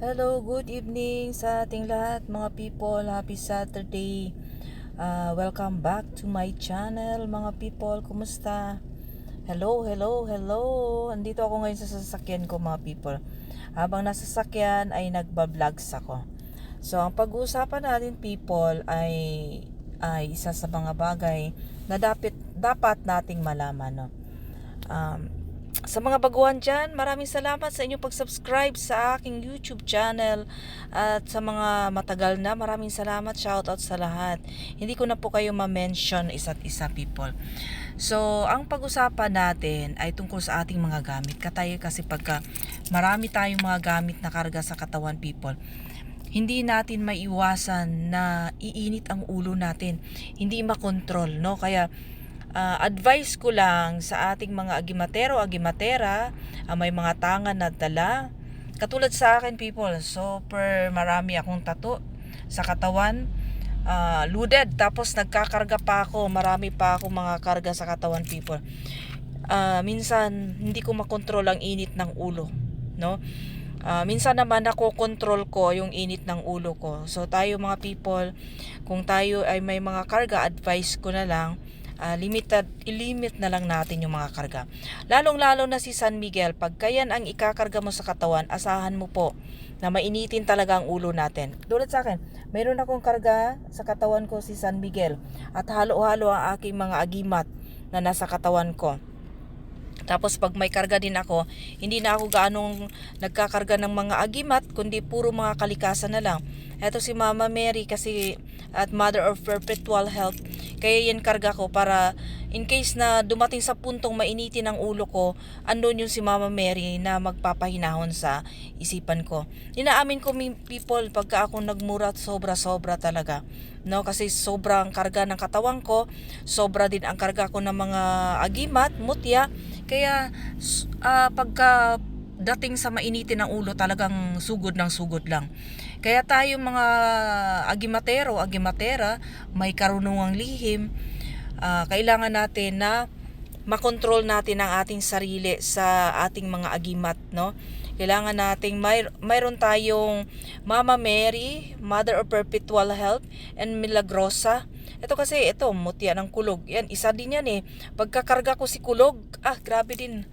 Hello, good evening sa ating lahat mga people. Happy Saturday. Uh, welcome back to my channel mga people. Kumusta? Hello, hello, hello. Andito ako ngayon sa sasakyan ko mga people. Habang nasa sasakyan ay nagba-vlogs ako. So, ang pag-uusapan natin people ay ay isa sa mga bagay na dapat dapat nating malaman no. Um, sa mga baguhan dyan, maraming salamat sa inyong pag-subscribe sa aking YouTube channel at sa mga matagal na, maraming salamat, shoutout sa lahat. Hindi ko na po kayo ma-mention isa't isa people. So, ang pag-usapan natin ay tungkol sa ating mga gamit. Katayo kasi pagka marami tayong mga gamit na karga sa katawan people, hindi natin maiwasan na iinit ang ulo natin. Hindi makontrol, no? Kaya, uh, advice ko lang sa ating mga agimatero, agimatera, uh, may mga tangan na dala. Katulad sa akin people, super marami akong tato sa katawan. Uh, loaded, tapos nagkakarga pa ako, marami pa ako mga karga sa katawan people. Uh, minsan, hindi ko makontrol ang init ng ulo. No? Uh, minsan naman nakokontrol ko yung init ng ulo ko. So tayo mga people, kung tayo ay may mga karga, advice ko na lang, uh, limited, ilimit na lang natin yung mga karga. Lalong-lalo na si San Miguel, pagka yan ang ikakarga mo sa katawan, asahan mo po na mainitin talaga ang ulo natin. Tulad sa akin, mayroon akong karga sa katawan ko si San Miguel at halo-halo ang aking mga agimat na nasa katawan ko. Tapos pag may karga din ako, hindi na ako gaanong nagkakarga ng mga agimat, kundi puro mga kalikasan na lang. Ito si Mama Mary kasi at Mother of Perpetual Health, kaya yan karga ko para in case na dumating sa puntong mainitin ang ulo ko, andun yung si Mama Mary na magpapahinahon sa isipan ko. Inaamin ko people pagka ako nagmurat sobra-sobra talaga. No, kasi sobrang karga ng katawan ko, sobra din ang karga ko ng mga agimat, mutya. Kaya uh, pagka dating sa mainitin ng ulo talagang sugod ng sugod lang. Kaya tayo mga agimatero, agimatera, may karunungang lihim, uh, kailangan natin na makontrol natin ang ating sarili sa ating mga agimat, no? Kailangan nating may, mayroon tayong Mama Mary, Mother of Perpetual Health, and Milagrosa. Ito kasi, ito, mutya ng kulog. Yan, isa din yan eh. Pagkakarga ko si kulog, ah, grabe din.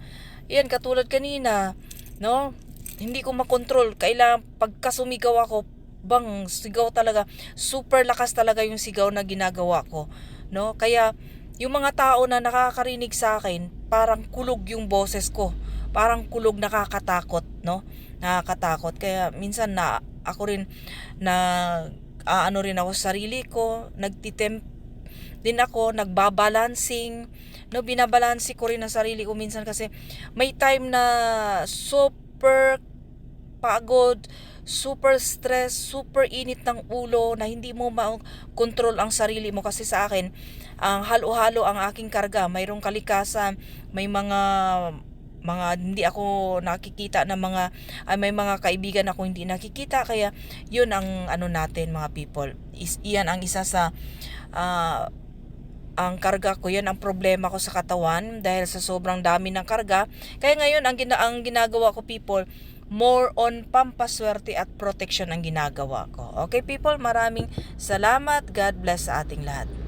Yan, katulad kanina, no? Hindi ko makontrol. Kailangan pagka sumigaw ako, bang sigaw talaga. Super lakas talaga yung sigaw na ginagawa ko, no? Kaya yung mga tao na nakakarinig sa akin, parang kulog yung boses ko. Parang kulog nakakatakot, no? Nakakatakot. Kaya minsan na ako rin na aano rin ako sa sarili ko, nagtitemp din ako, nagbabalancing, no, binabalansi ko rin ang sarili ko minsan kasi may time na super pagod, super stress, super init ng ulo na hindi mo ma-control ang sarili mo. Kasi sa akin ang halo-halo ang aking karga. Mayroong kalikasan may mga mga hindi ako nakikita na mga ay may mga kaibigan ako hindi nakikita kaya yun ang ano natin mga people is iyan ang isa sa uh, ang karga ko yan ang problema ko sa katawan dahil sa sobrang dami ng karga kaya ngayon ang, gina ang ginagawa ko people more on pampaswerte at protection ang ginagawa ko. Okay people, maraming salamat. God bless sa ating lahat.